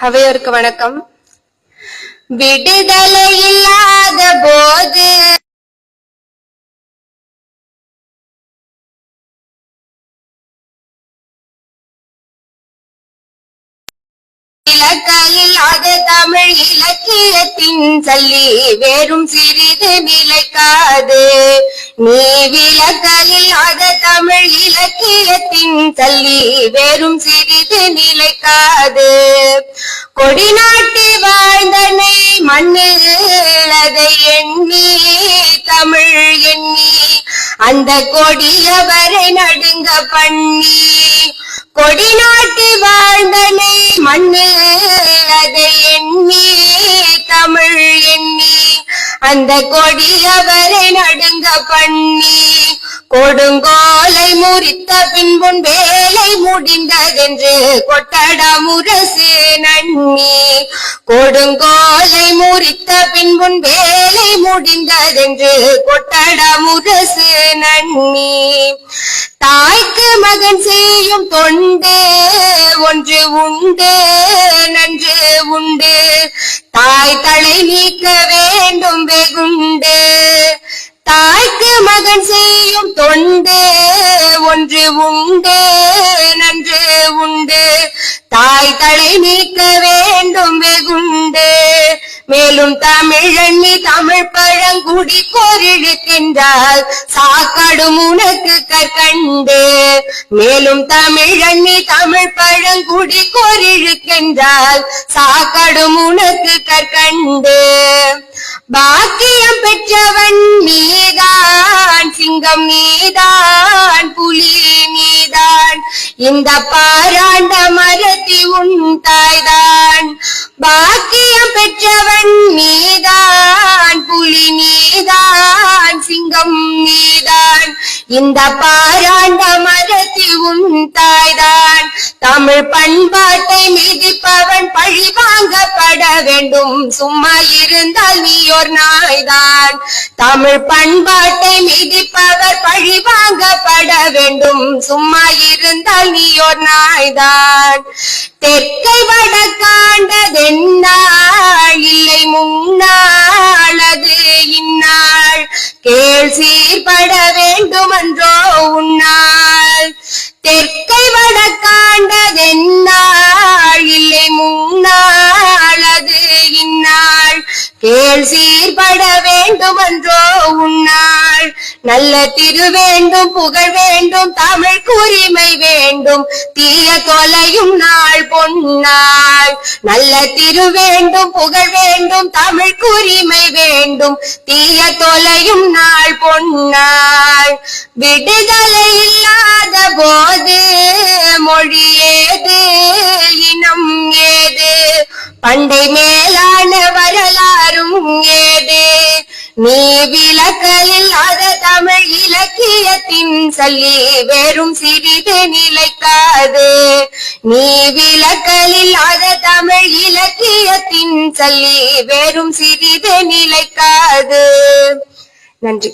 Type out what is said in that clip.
அவையோருக்கு வணக்கம். விடுதலை இல்லாத போது இலக்கையில்லாத தமிழ் இலக்கியத்தின் சல்லி வேறும் சிறிது நிலைக்காது. நீ விலக்கையில்லாத தமிழ் இலக்கியத்தின் தள்ளி வேறும் சிறிது நிலைக்காது. கொடி நாட்டி வாழ்ந்தனை மண்ணில் அதை எண்ணி தமிழ் எண்ணி அந்த கொடியவரை நடுங்க பண்ணி. கொடி நாட்டி வாழ்ந்தனை மண்ணில் அதை எண்ணி தமிழ் அந்த கொடியவரை நடுங்க பண்ணி கொடுங்கோலை முறித்த பின்புன் வேலை முடிந்ததென்று கொட்டட முரசு நன்னி. கொடுங்கோலை முறித்த பின்புன் வேலை முடிந்ததென்று கொட்டட முரசு நன்னி. தாய்க்கு மகன் செய்யும் தொண்டு ஒன்று உண்டு. தாய்க்கு செய்யும் தொண்டு ஒன்று உண்டு நன்று உண்டு. தாய் தலை நீக்க வேண்டும் வெகுண்டு. மேலும் தமிழண்ணி தமிழ் பழங்குடி கோரிழுக்கின்றால் சாக்கடும் உனக்கு கற்கண்டு. மேலும் தமிழண்ணி தமிழ் பழங்குடி கோரிழுக்கின்றால் சாக்கடும் உனக்கு கற்கண்டு. பாக்கியம் பெற்றவர் இந்த பாராண்ட மரத்தி உன் தாய்தான். பாக்கியம் பெற்றவன் நீதான் புலி நீதான் சிங்கம் நீதான். இந்த பாராண்ட மரத்தி உன் தாய்தான். தமிழ் பண்பாட்டை பழி வாங்கப்பட வேண்டும். சும்மா இருந்தால் நீ ஒரு நாய்தான். தமிழ் பண்பாட்டை மிதிப்பவர் பழி வாங்கப்பட வேண்டும். சும்மா இருந்தால் நீ ஒரு நாய்தான். தெற்கை வடக்காண்டதென்னாள் இல்லை முன்னாளது இந்நாள் கேள் சீர்பட வேண்டுமன்றோ உன்னாள். தெற்கு கேள் சீர்பட வேண்டும் என்றோ உன்னாள். நல்ல திரு வேண்டும் புகழ் வேண்டும் தமிழ் உரிமை வேண்டும். தீய தொலையும் நாள் பொன்னாள் நல்ல திரு வேண்டும் புகழ் வேண்டும் தமிழ் உரிமை வேண்டும். தீய தொலையும் நாள் பொன்னாள் விடுதலை இல்லாத போது மொழியேது இனம் ஏது? பண்டை நீ விளக்கலில் அத தமிழ் இலக்கியத்தின் சொல்லி வெறும் சிறிது நிலைக்காது. நீ விளக்கலில் அத தமிழ் இலக்கியத்தின் சொல்லி வெறும் சிறிது நிலைக்காது. நன்றி.